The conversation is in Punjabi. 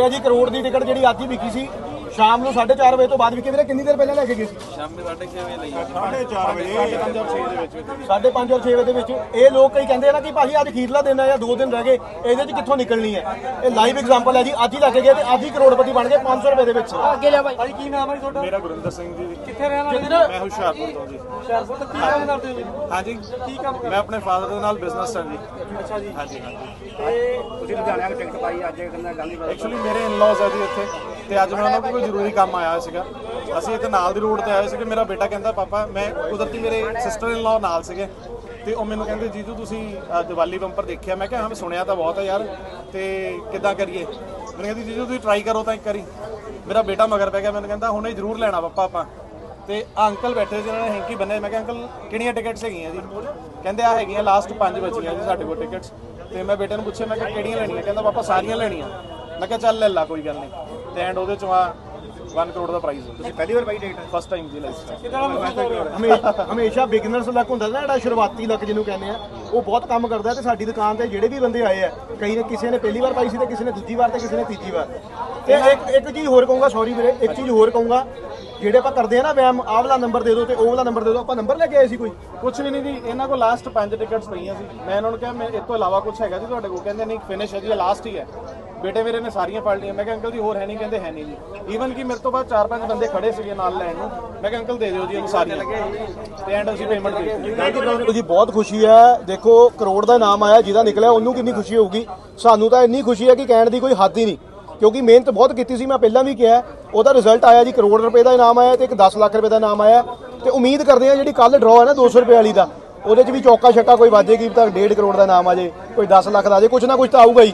ਆ ਜੀ ਕਰੋੜ ਦੀ ਟਿਕਟ ਜਿਹੜੀ ਅੱਜ ਹੀ ਵਿਕੀ ਸੀ ਸ਼ਾਮ ਨੂੰ 4:30 ਵਜੇ ਤੋਂ ਬਾਅਦ ਵਿਕੀ ਵੀਰੇ ਕਿੰਨੀ ਦੇਰ ਪਹਿਲਾਂ ਲੈ ਕੇ ਗਏ ਸੀ? ਸ਼ਾਮੀ 6:30 ਵਜੇ ਲਈ। 4:30 ਵਜੇ। 5:30 ਔਰ 6 ਦੇ ਵਿੱਚ ਵਿੱਚ। 5:30 ਔਰ 6 ਵਜੇ ਦੇ ਵਿੱਚ। ਇਹ ਲੋਕ ਕਈ ਕਹਿੰਦੇ ਆ ਨਾ ਕਿ ਭਾਜੀ ਅੱਜ ਅਖੀਰਲਾ ਦਿਨ ਹੈ ਜਾਂ ਦੋ ਦਿਨ ਰਹਿ ਗਏ ਇਹਦੇ 'ਚ ਕਿੱਥੋਂ ਨਿਕਲਣੀ ਹੈ? ਇਹ ਲਾਈਵ ਐਗਜ਼ਾਮਪਲ ਹੈ ਜੀ ਅੱਜ ਹੀ ਲੈ ਕੇ ਗਏ ਤੇ ਅੱਜ ਹੀ ਕਰੋੜਪਤੀ ਬਣ ਗਏ 500 ਰੁਪਏ ਦੇ ਵਿੱਚ। ਅੱਗੇ ਲਿਆ ਭਾਈ ਕੀ ਨਾਮ ਹੈ ਤੁਹਾਡਾ? ਮੇਰਾ ਗੁਰਿੰਦਰ ਸਿੰਘ ਜੀ। ਕਿੱਥੇ ਰਹਿਣ ਵਾਲੇ ਮੈਂ ਹੁਸ਼ਿਆਰਪੁਰ ਤੋਂ ਜੀ। ਹੁਸ਼ਿਆਰਪੁਰ ਤੋਂ ਕੀ ਕੰਮ ਕਰਦੇ ਹੋ ਜੀ? ਹਾਂਜੀ। ਕੀ ਕੰਮ ਮੈਂ ਆਪਣੇ ਫਾਦਰ ਦੇ ਨਾਲ ਬਿਜ਼ਨਸ ਹਾਂ ਜੀ। ਅੱਛਾ ਜੀ। ਹਾਂਜੀ ਹਾਂਜੀ। ਤੇ ਤੁਸੀਂ ਲੁਧਿਆਣੇ ਟਿਕਟ ਪਾਈ ਅੱਜ ਕਹਿੰਦਾ ਗਾਂਧੀ ਐਕਚੁਅਲੀ ਮੇਰੇ ਇਨ-ਲॉज ਹੈ ਜੀ ਇੱਥੇ ਤੇ ਅੱਜ ਮੈਂ ਉਹਨਾਂ ਕੋਲ ਕੋਈ ਜ਼ਰੂਰੀ ਕੰਮ ਆਇਆ ਸੀਗਾ। ਅਸੀਂ ਇੱਥੇ ਨਾਲ ਦੀ ਰੋਡ ਤੇ ਆਏ ਸੀਗੇ ਮੇਰਾ ਬੇਟਾ ਕਹਿੰਦਾ ਪਾਪਾ ਮੈਂ ਕੁਦਰਤੀ ਮੇਰੇ ਸਿਸਟਰ ਇਨ-ਲॉ ਨਾਲ ਸੀਗੇ। ਤੇ ਉਹ ਮੈਨੂੰ ਕਹਿੰਦੇ ਜੀਜੂ ਤੁਸੀਂ ਅ, ਦੀਵਾਲੀ ਬੰਪਰ ਦੇਖਿਆ? ਮੈਂ ਕਿਹਾ ਹਾਂ ਮੈਂ ਸੁਣਿਆ ਤਾਂ ਬਹੁਤ ਹੈ ਯਾਰ ਤੇ ਕਿੱਦਾਂ ਕਰੀਏ? ਮੈਨੂੰ ਕਹਿੰਦੀ ਜੀਜੂ ਤੁਸੀਂ ਟਰਾਈ ਕਰੋ ਤਾਂ ਇੱਕ ਵਾਰੀ। ਮੇਰਾ ਬੇਟਾ ਮਗਰ ਪੈ ਗਿਆ ਮੈਨੂੰ ਕਹਿੰਦਾ ਹੁਣੇ ਜ਼ਰੂਰ ਲੈਣਾ ਪਾਪਾ ਆਪਾਂ। ਤੇ ਆਹ ਅੰਕਲ ਬੈਠੇ ਸੀ ਉਹਨਾਂ ਨੇ ਹੈਂਕੀ ਬੰਨੇ ਮੈਂ ਕਿਹਾ ਅੰਕਲ ਕਿਹੜੀਆਂ ਟਿਕਟਸ ਹੈਗੀਆਂ ਜੀ? ਕਹਿੰਦੇ ਆ ਹੈਗੀਆਂ ਲਾਸਟ 5 ਬਚੀਆਂ ਜੀ ਸਾਡੇ ਕੋਲ ਟਿਕਟਸ ਤੇ ਮੈਂ ਬੇਟੇ ਨੂੰ ਪੁੱਛਿਆ, ਮੈਂ ਕਿਹਾ ਕਿਹੜੀਆਂ ਲੈਣੀਆਂ? ਕਹਿੰਦਾ, ਪਾਪਾ, ਸਾਰੀਆਂ ਲੈਣੀਆਂ। ਮੈਂ ਕਿਹਾ, ਚੱਲ ਲੈ ਲਾ, ਕੋਈ ਗੱਲ ਨਹੀਂ। ਤੇ ਐਂਡ ਉਹਦੇ ਚੋਂ ਆ 1 ਕਰੋੜ ਦਾ ਪ੍ਰਾਈਜ਼ ਤੁਸੀਂ ਪਹਿਲੀ ਵਾਰ ਪਾਈ ਟਿਕਟ ਫਸਟ ਟਾਈਮ ਦੀ ਲਾਈਫ ਰਿਹਾ ਹਮੇਸ਼ਾ ਹਮੇਸ਼ਾ ਬਿਗਨਰਸ ਲੱਕ ਹੁੰਦਾ ਨਾ ਜਿਹੜਾ ਸ਼ੁਰੂਆਤੀ ਲੱਕ ਜਿਹਨੂੰ ਕਹਿੰਦੇ ਆ ਉਹ ਬਹੁਤ ਕੰਮ ਕਰਦਾ ਤੇ ਸਾਡੀ ਦੁਕਾਨ ਤੇ ਜਿਹੜੇ ਵੀ ਬੰਦੇ ਆਏ ਆ ਕਈ ਨੇ ਕਿਸੇ ਨੇ ਪਹਿਲੀ ਵਾਰ ਪਾਈ ਸੀ ਤੇ ਕਿਸੇ ਨੇ ਦੂਜੀ ਵਾਰ ਤੇ ਕਿਸੇ ਨੇ ਤੀਜੀ ਵਾਰ। ਤੇ ਇੱਕ ਇੱਕ ਚੀਜ਼ ਹੋਰ ਕਹੂੰਗਾ ਸੌਰੀ ਵੀਰੇ ਇੱਕ ਚੀਜ਼ ਹੋਰ ਕਹੂੰਗਾ ਜਿਹੜੇ ਆਪਾਂ ਕਰਦੇ ਆ ਨਾ ਵੈਮ ਆਹ ਵਾਲਾ ਨੰਬਰ ਦੇ ਦਿਓ ਤੇ ਉਹ ਵਾਲਾ ਨੰਬਰ ਦੇ ਦਿਓ ਆਪਾਂ ਨੰਬਰ ਲੈ ਕੇ ਆਏ ਸੀ ਕੋਈ? ਕੁਝ ਵੀ ਨਹੀਂ ਜੀ ਇਹਨਾਂ ਕੋਲ ਲਾਸਟ 5 ਟਿਕਟਸ ਪਈਆਂ ਸੀ। ਮੈਂ ਇਹਨਾਂ ਨੂੰ ਕਿਹਾ ਮੈਂ ਇਸ ਤੋਂ ਇਲਾਵਾ ਕੁਝ ਹੈਗਾ ਜੀ ਤੁਹਾਡੇ ਕੋਲ? ਕਹਿੰਦੇ ਨਹੀਂ ਫਿਨਿਸ਼ ਹੈ ਜੀ ਲਾਸਟ ਹੀ ਹੈ। ਬੇਟੇ ਮੇਰੇ ਨੇ ਸਾਰੀਆਂ ਫੜ ਲਈਆਂ। ਮੈਂ ਕਿਹਾ, ਅੰਕਲ ਜੀ, ਹੋਰ ਹੈ ਨਹੀਂ? ਕਹਿੰਦੇ, ਹੈ ਨਹੀਂ ਜੀ। ਈਵਨ ਕਿ ਮੇਰੇ ਤੋਂ ਬਾਅਦ 4-5 ਬੰਦੇ ਖੜੇ ਸੀਗੇ ਨਾਲ ਲੈਣ ਨੂੰ। ਮੈਂ ਕਿਹਾ, ਅੰਕਲ, ਦੇ ਦਿਓ ਜੀ ਇਹਨੂੰ ਸਾਰੀਆਂ। ਤੇ ਐਂਡ ਅਸੀਂ ਪੇਮੈਂਟ ਦੇ ਦਿੱਤੀ। ਜੀ, ਬਹੁਤ ਖੁਸ਼ੀ ਹੈ। ਦੇਖੋ, ਕਰੋੜ ਦਾ ਨਾਮ ਆਇਆ, ਜਿਹਦਾ ਨਿਕਲਿਆ, ਉਹਨੂੰ ਕਿੰਨੀ ਖੁਸ਼ੀ ਹੋਊਗੀ? ਸਾਨੂੰ ਤਾਂ ਇੰਨੀ ਖੁਸ਼ੀ ਹੈ ਕਿ ਕਹਿਣ ਦੀ ਕੋਈ ਹੱਦ ਹੀ ਨਹੀਂ। ਕਿਉਂਕਿ ਮਿਹਨਤ ਬਹੁਤ ਕੀਤੀ ਸੀ, ਮੈਂ ਪਹਿਲਾਂ ਵੀ ਕਿਹਾ ਉਹਦਾ ਰਿਜ਼ਲਟ ਆਇਆ ਜੀ, ਕਰੋੜ ਰੁਪਏ ਦਾ ਇਨਾਮ ਆਇਆ ਤੇ ਇੱਕ 10 ਲੱਖ ਰੁਪਏ ਦਾ ਇਨਾਮ ਆਇਆ। ਤੇ ਉਮੀਦ ਕਰਦੇ ਆ ਜਿਹੜੀ ਕੱਲ ਡਰਾਅ ਹੈ ਨਾ 200 ਰੁਪਏ ਵਾਲੀ ਦਾ, ਉਹਦੇ 'ਚ ਵੀ ਚੌਕਾ ਛੱਕਾ ਕੋਈ ਵਾਜੇਗੀ ਤਾਂ 1.5 ਕਰੋੜ ਦਾ ਇਨਾਮ ਆ ਜੇ, ਕੋਈ 10 ਲੱਖ ਦਾ ਆ ਜੇ ਕੁਝ ਨਾ ਕੁਝ ਤਾਂ ਆਊਗਾ ਹੀ।